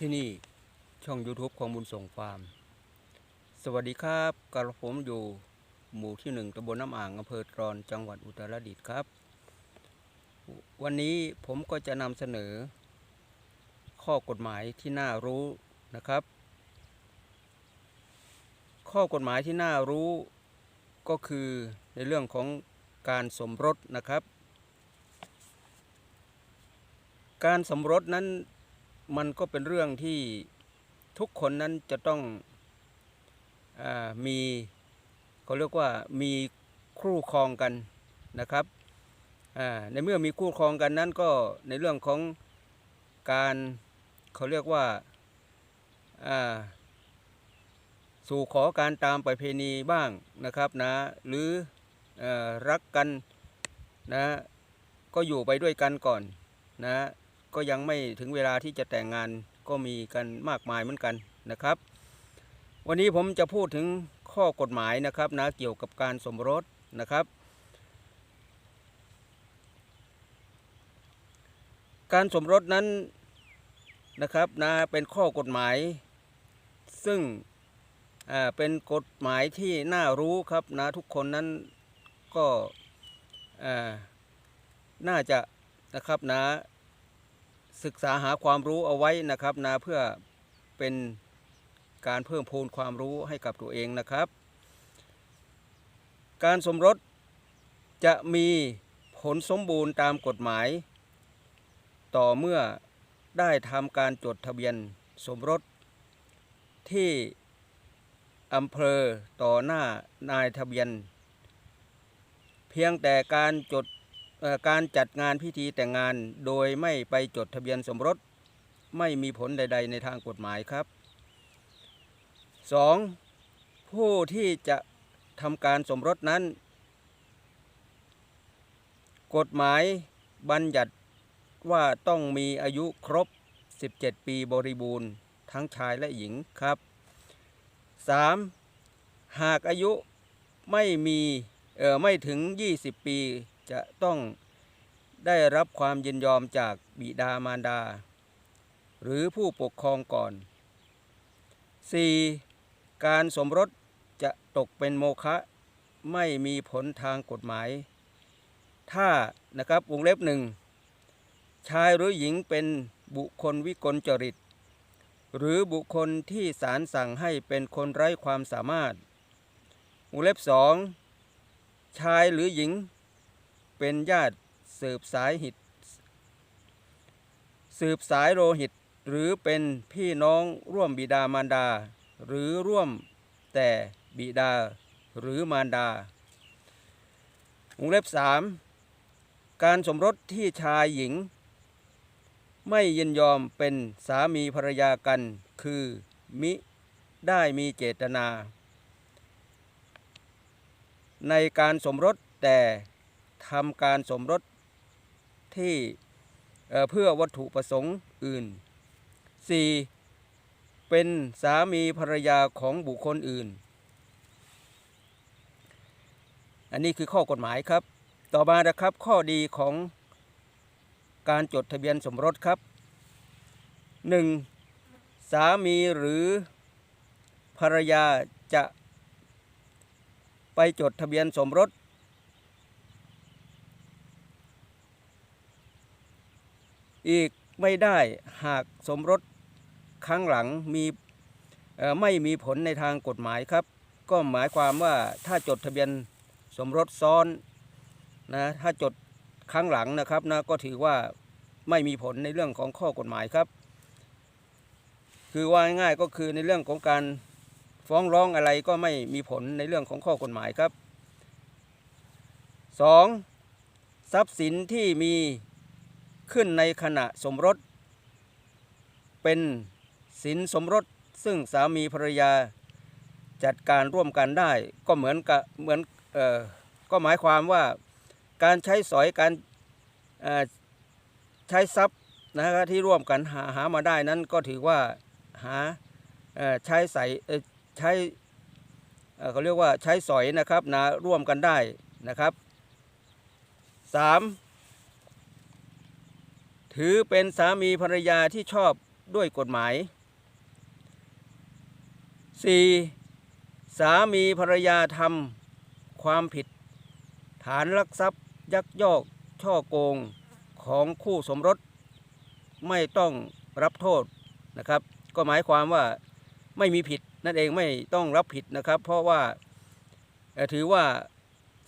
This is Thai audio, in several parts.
ที่นี่ช่อง YouTube ของบุญส่งฟาร์ม สวัสดีครับกระผมอยู่หมู่ที่หนึ่งตำบลน้ำอ่างอำเภอตรอนจังหวัดอุตรดิตถ์ครับ วันนี้ผมก็จะนำเสนอ ข้อกฎหมายที่น่ารู้นะครับ ข้อกฎหมายที่น่ารู้ก็คือในเรื่องของการสมรสนะครับ การสมรสนั้น มันก็เป็นเรื่องที่ทุกคนนั้นจะต้องอมีเขาเรียกว่ามีคู่ครองกันนะครับในเมื่อมีคู่ครองกันนั้นก็ในเรื่องของการเขาเรียกว่าาสู่ขอการตามประเพณีบ้างนะครับนะหรืออรักกันนะก็อยู่ไปด้วยกันก่อนนะ ก็ยังไม่ถึงเวลาที่จะแต่งงานก็มีกันมากมายเหมือนกันนะครับ วันนี้ผมจะพูดถึงข้อกฎหมายนะครับนะเกี่ยวกับการสมรสนะครับ การสมรสนั้นนะครับนะเป็นข้อกฎหมาย ซึ่งเป็นกฎหมายที่น่ารู้ครับนะทุกคนนั้นก็น่าจะนะครับนะ ศึกษาหาความรู้เอาไว้นะครับนะเพื่อเป็นการเพิ่มพูนความรู้ให้กับตัวเองนะครับ การสมรสจะมีผลสมบูรณ์ตามกฎหมาย ต่อเมื่อได้ทำการจดทะเบียนสมรสที่อำเภอต่อหน้านายทะเบียน เพียงแต่การจด การจัดงานพิธีแต่งงานโดยไม่ไปจดทะเบียนสมรส ไม่มีผลใด ๆ ในทางกฎหมายครับ 2. ผู้ที่จะทำการสมรสนั้น กฎหมายบัญญัติว่าต้องมีอายุครบ 17 ปีบริบูรณ์ ทั้งชายและหญิงครับ 3. หากอายุไม่มีเออไม่ถึง 20 ปี จะต้องได้รับความยินยอมจากบิดามารดา หรือผู้ปกครองก่อน 4. การสมรสจะตกเป็นโมฆะไม่มีผลทางกฎหมาย ถ้านะครับวงเล็บหนึ่งชายหรือหญิงเป็นบุคคลวิกลจริต หรือบุคคลที่ศาลสั่งให้เป็นคนไร้ความสามารถวงเล็บสองชายหรือหญิง เป็นญาติสืบสายหิต สืบสายโลหิต หรือเป็นพี่น้องร่วมบิดามารดา หรือร่วมแต่บิดาหรือมารดาวงเล็บสามการสมรสที่ชายหญิง ไม่ยินยอมเป็นสามีภรรยากัน คือมิได้มีเจตนา ในการสมรสแต่ ทำการสมรสที่เเพื่อวัตถุประสงค์อื่น 4. เป็นสามีภรรยาของบุคคลอื่น อันนี้คือข้อกฎหมายครับ ต่อมานะครับข้อดีของการจดทะเบียนสมรสครับ 1. สามีหรือภรรยาจะไปจดทะเบียนสมรส อีกไม่ได้หากสมรสครั้งหลังมีไม่มีผลในทางกฎหมายครับ ก็หมายความว่าถ้าจดทะเบียนสมรสซ้อนนะถ้าจดครั้งหลังนะครับนะก็ถือว่าไม่มีผลในเรื่องของข้อกฎหมายครับ คือว่าง่ายก็คือในเรื่องของการฟ้องร้องอะไรก็ไม่มีผลในเรื่องของข้อกฎหมายครับ 2. ทรัพย์สินที่มี ขึ้นในขณะสมรส เป็นสินสมรสซึ่งสามีภรรยาจัดการร่วมกันได้ก็เหมือนกับเหมือนเอ่อก็หมายความว่าการใช้สอยการใช้ทรัพย์นะครับที่ร่วมกันหาหามาได้นั้นก็ถือว่าหาใช้ใส่ใช้เอ่อเขาเรียกว่าใช้สอยนะครับนะร่วมกันได้นะครับ 3. ถือเป็นสามีภรรยาที่ชอบด้วยกฎหมาย 4. สามีภรรยาทำความผิด ฐานลักทรัพย์ยักยอกช่อโกงของคู่สมรส ไม่ต้องรับโทษนะครับ ก็หมายความว่าไม่มีผิดนั่นเองไม่ต้องรับผิดนะครับ เพราะว่าถือว่า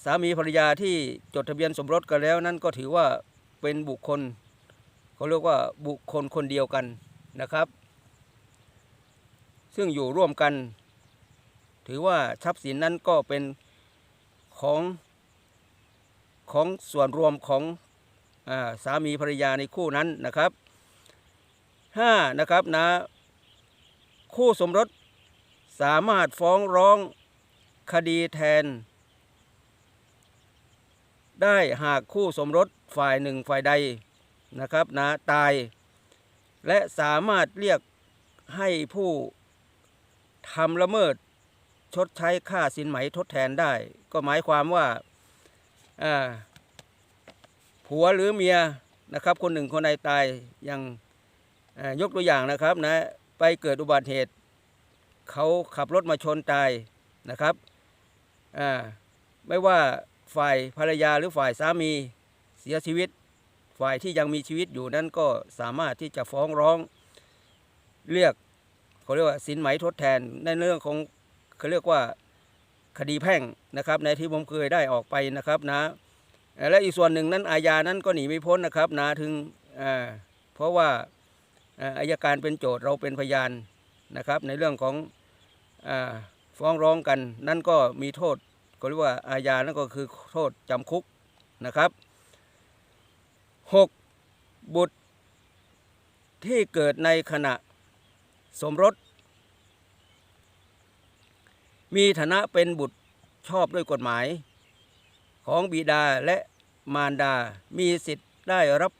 สามีภรรยาที่จดทะเบียนสมรสกันแล้วนั่นก็ถือว่าเป็นบุคคล เขาเรียกว่าบุคคลคนเดียวกันนะครับ ซึ่งอยู่ร่วมกัน ถือว่าทรัพย์สินนั้นก็เป็นของของส่วนรวมของอาสามีภรรยาในคู่นั้นนะครับห้านะครับนะคู่สมรสสามารถฟ้องร้องคดีแทน ได้หากคู่สมรสฝ่ายหนึ่งฝ่ายใด นะครับนะตาย และสามารถเรียกให้ผู้ทำละเมิดชดใช้ค่าสินไหมทดแทนได้ ก็หมายความว่าผัวหรือเมียนะครับ คนหนึ่งคนใดตายอย่างยกตัวอย่างนะครับนะไปเกิดอุบัติเหตุ เขาขับรถมาชนตายนะครับไม่ว่าฝ่ายภรรยาหรือฝ่ายสามีเสียชีวิต ฝ่ายที่ยังมีชีวิตอยู่นั้นก็สามารถที่จะฟ้องร้องเรียกเขาเรียกว่าสินไหมทดแทนในเรื่องของเขาเรียกว่าคดีแพ่งนะครับ ในที่ผมเคยได้ออกไปนะครับนะ และอีกส่วนหนึ่งนั้นอาญานั้นก็หนีไม่พ้นนะครับนะถึงเพราะว่าอายการเป็นโจทย์เราเป็นพยานนะครับ ในเรื่องของอฟ้องร้องกัน นั่นก็มีโทษก็เรียกว่าอาญานั่นก็คือโทษจำคุกนะครับ 6. บุตรที่เกิดในขณะสมรส มีฐานะเป็นบุตรชอบด้วยกฎหมาย ของบิดาและมารดา มีสิทธิ์ได้รับ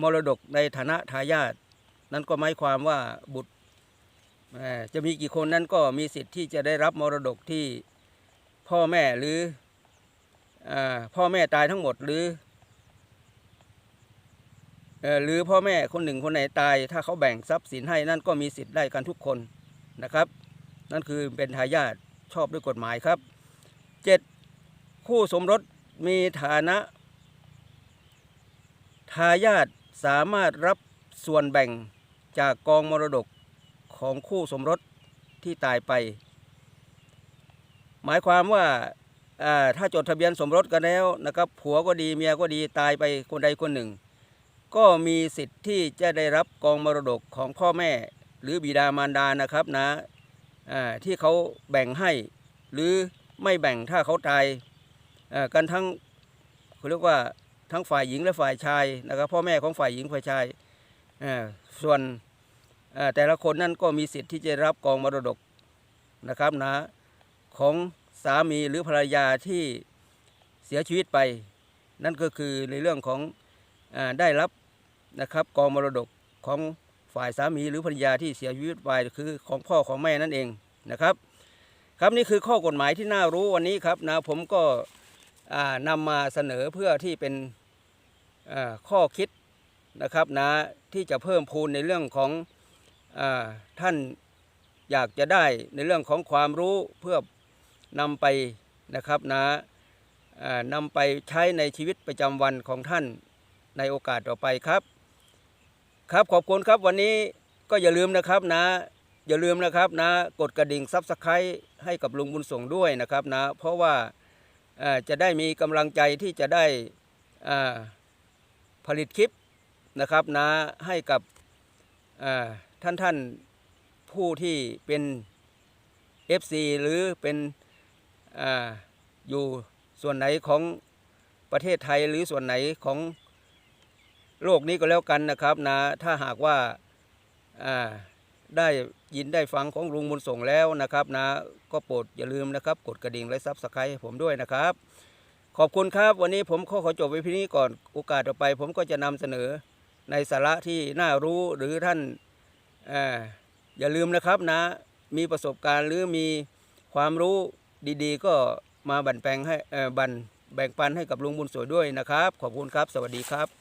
มรดกในฐานะทายาทนั่นก็หมายความว่าบุตรจะมีกี่คนนั้นก็มีสิทธิ์ที่จะได้รับมรดกที่พ่อแม่หรืออพ่อแม่ตายทั้งหมดหรือ หรือพ่อแม่คนหนึ่งคนไหนตาย ถ้าเขาแบ่งทรัพย์สินให้นั่นก็มีสิทธิ์ได้กันทุกคนนะครับ นั่นคือเป็นทายาทชอบด้วยกฎหมายครับ 7. คู่สมรสมีฐานะ ทายาทสามารถรับส่วนแบ่งจากกองมรดกของคู่สมรสที่ตายไป หมายความว่าอ่าถ้าจดทะเบียนสมรสกันแล้วนะครับผัวก็ดีเมียก็ดีตายไปคนใดคนหนึ่ง ก็มีสิทธิ์ที่จะได้รับกองมรดกของพ่อแม่ หรือบิดามารดานะครับนะอ่าที่เขาแบ่งให้ หรือไม่แบ่งถ้าเขาตายกันทั้งเขาเรียกว่าทั้งฝ่ายหญิงและฝ่ายชายนะครับพ่อแม่ของฝ่ายหญิงฝ่ายชายส่วนแต่ละคนนั่นก็มีสิทธิ์ที่จะรับกองมรดกนะครับนะของสามีหรือภรรยาที่เสียชีวิตไป นั่นก็คือในเรื่องของอได้รับ นะครับกองมรดกของฝ่ายสามีหรือภรรยาที่เสียชีวิตไปคือของพ่อของแม่นั่นเองนะครับ ครับนี่คือข้อกฎหมายที่น่ารู้วันนี้ครับนะผมก็อ่านำมาเสนอเพื่อที่เป็นข้อคิดนะครับนะที่จะเพิ่มพูนในเรื่องของอท่านอยากจะได้ในเรื่องของความรู้เพื่อนำไปนะครับนะนำไปใช้ในชีวิตประจำวันของท่านในโอกาสต่อไปครับ ครับขอบคุณครับวันนี้ก็อย่าลืมนะครับนะ อย่าลืมนะครับนะกดกระดิ่งซับสไครต์ให้กับลุงบุญส่งด้วยนะครับนะ เพราะว่าจะได้มีกำลังใจที่จะได้ผลิตคลิปนะครับนะให้กับท่านท่านผู้ที่เป็น FC หรือเป็นออยู่ส่วนไหนของประเทศไทยหรือส่วนไหนของ โลกนี้ก็แล้วกันนะครับนะถ้าหากว่าได้ยินได้ฟังของลุงบุญส่งแล้วนะครับนะก็โปรดอย่าลืมนะครับ กดกระดิ่งและซับสไครต์ให้ผมด้วยนะครับ ขอบคุณครับวันนี้ผมขอขอจบไว้เพียงนี้ก่อนโอกาสต่อไป ผมก็จะนำเสนอในสาระที่น่ารู้หรือท่านออย่าลืมนะครับนะ มีประสบการณ์หรือมีความรู้ดีๆ ก็มาบันแปลงให้เอ่อบันแบ่งปันให้กับลุงบุญสวยด้วยนะครับ ขอบคุณครับ สวัสดีครับ